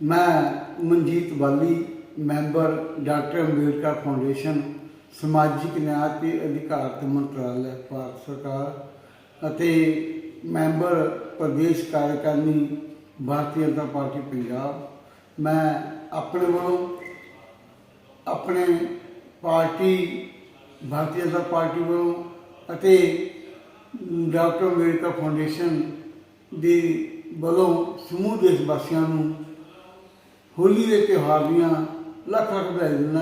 ਮੈਂ ਮਨਜੀਤ ਬਾਲੀ, member doctor Ambedkar foundation, ਸਮਾਜਿਕ ਨਿਆਂ ਤੇ ਅਧਿਕਾਰਤ ਮੰਤਰਾਲੇ, ਭਾਰਤ ਸਰਕਾਰ ਅਤੇ ਮੈਂਬਰ ਪ੍ਰਦੇਸ਼ ਕਾਰਜਕਾਰਨੀ ਭਾਰਤੀ ਜਨਤਾ ਪਾਰਟੀ ਪੰਜਾਬ। ਮੈਂ ਆਪਣੇ ਵੱਲੋਂ ਆਪਣੇ ਪਾਰਟੀ, ਭਾਰਤੀ ਜਨਤਾ ਪਾਰਟੀ ਵੱਲੋਂ ਅਤੇ ਡਾਕਟਰ ਅੰਬੇਡਕਰ ਫਾਊਂਡੇਸ਼ਨ ਦੇ ਵੱਲੋਂ ਸਮੂਹ ਦੇਸ਼ ਵਾਸੀਆਂ ਨੂੰ ਹੋਲੀ ਦੇ ਤਿਉਹਾਰ ਦੀਆਂ ਲੱਖ ਲੱਖ ਵਧਾਈ ਦਿੰਦਾ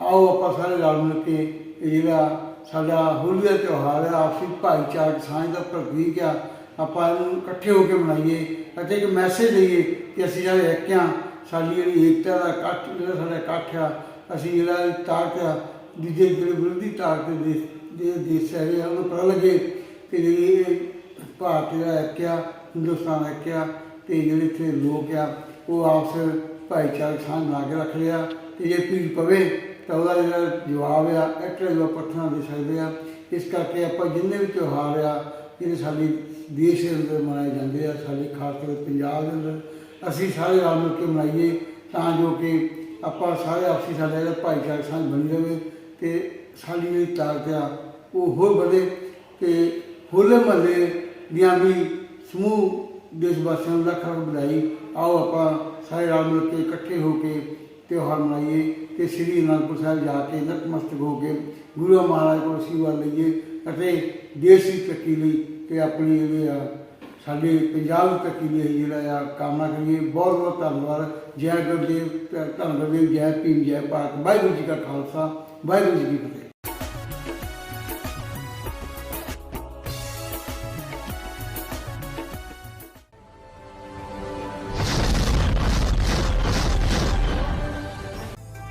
ਆਓ ਆਪਾਂ ਸਾਰੇ ਰਲ ਮਿਲ ਕੇ ਇਹ ਜਿਹੜਾ ਸਾਡਾ ਹੋਲੀ ਦਾ ਤਿਉਹਾਰ ਹੈ ਆਪਸੀ ਭਾਈਚਾਰਕ ਸਾਂਝ ਦਾ ਪ੍ਰਤੀਕ ਆ, ਆਪਾਂ ਇਹਨੂੰ ਇਕੱਠੇ ਹੋ ਕੇ ਮਨਾਈਏ ਅਤੇ ਇੱਕ ਮੈਸੇਜ ਦਈਏ ਕਿ ਅਸੀਂ ਜਿਹੜੇ ਇੱਕ ਹਾਂ। ਸਾਡੀ ਜਿਹੜੀ ਏਕਤਾ ਦਾ ਇਕੱਠ, ਜਿਹੜਾ ਸਾਡਾ ਇਕੱਠ ਆ, ਅਸੀਂ ਜਿਹੜਾ ਤਾਕਤ ਆ, ਦੂਜੇ ਜਿਹੜੇ ਵਿਰੋਧੀ ਤਾਕਤ ਦੇ ਦੇ ਦੇਸ਼ ਹੈਗੇ ਆ, ਉਹਨੂੰ ਪਤਾ ਲੱਗੇ ਕਿ ਜਿਹੜੀ ਭਾਰਤ ਜਿਹੜਾ ਇੱਕ ਆ, ਹਿੰਦੁਸਤਾਨ ਇੱਕ ਆ ਤੇ ਜਿਹੜੇ ਇੱਥੇ ਲੋਕ ਆ, ਉਹ ਆਪਸ ਭਾਈਚਾਰਕ ਸਾਂਝ ਬਣਾ ਕੇ ਰੱਖ ਲਿਆ। ਤੇ ਜੇ ਪੀੜ ਪਵੇ, ਤਾਂ ਉਹਦਾ ਜਿਹੜਾ ਜਵਾਬ ਆ ਐਕਟਰ ਜਵਾਬ ਪੱਥਰਾਂ ਦੇ ਸਕਦੇ ਆ। ਇਸ ਕਰਕੇ ਆਪਾਂ ਜਿੰਨੇ ਵੀ ਤਿਉਹਾਰ ਆ, ਜਿਹੜੇ ਸਾਡੇ ਦੇਸ਼ ਦੇ ਅੰਦਰ ਮਨਾਏ ਜਾਂਦੇ ਆ, ਸਾਡੇ ਖਾਸ ਕਰ ਪੰਜਾਬ ਦੇ ਅੰਦਰ, ਅਸੀਂ ਸਾਰੇ ਰਲ ਮਿਲ ਕੇ ਮਨਾਈਏ ਤਾਂ ਜੋ ਕਿ ਆਪਾਂ ਸਾਰੇ ਆਪਸੀ ਸਾਡਾ ਜਿਹੜਾ ਭਾਈਚਾਰਕ ਸਾਂਝ ਬਣੀ ਜਾਵੇ ਤੇ ਸਾਡੀ ਜਿਹੜੀ ਤਾਕਤ ਆ, ਉਹ ਹੋਰ ਵਧੇ ਤੇ ਹੋਲੇ ਮਹੱਲੇ ਦੀਆਂ ਵੀ ਸਮੂਹ ਦੇਸ਼ ਵਾਸੀਆਂ ਨੂੰ ਲੱਖ ਲੱਖ ਵਧਾਈ। ਆਓ ਆਪਾਂ ਸਾਰੇ ਰਲ ਮਿਲ ਕੇ ਇਕੱਠੇ ਹੋ ਕੇ ਤਿਉਹਾਰ ਮਨਾਈਏ ਤੇ ਸ੍ਰੀ ਅਨੰਦਪੁਰ ਸਾਹਿਬ ਜਾ ਕੇ ਨਤਮਸਤਕ ਹੋ ਕੇ ਗੁਰੂ ਮਹਾਰਾਜ ਕੋਲ ਆਸ਼ੀਰਵਾਦ ਲਈਏ ਅਤੇ ਦੇਸ਼ ਦੀ ਤਰੱਕੀ ਲਈ ਤੇ ਆਪਣੀ ਜਿਹੜੀ ਆ, ਸਾਡੇ ਪੰਜਾਬ ਦੀ ਤਰੱਕੀ ਲਈ ਜਿਹੜਾ ਆ ਕਾਮਨਾ ਕਰੀਏ। ਬਹੁਤ ਬਹੁਤ ਧੰਨਵਾਦ। ਜੈ ਗੁਰਦੇਵ, ਧੰਨ ਗੁਰਦੇਵ, ਜੈ ਭੀਮ, ਜੈ ਭਾਰਤ। ਵਾਹਿਗੁਰੂ ਜੀ ਕਾ ਖਾਲਸਾ, ਵਾਹਿਗੁਰੂ ਜੀ ਕੀ ਫਤਿਹ।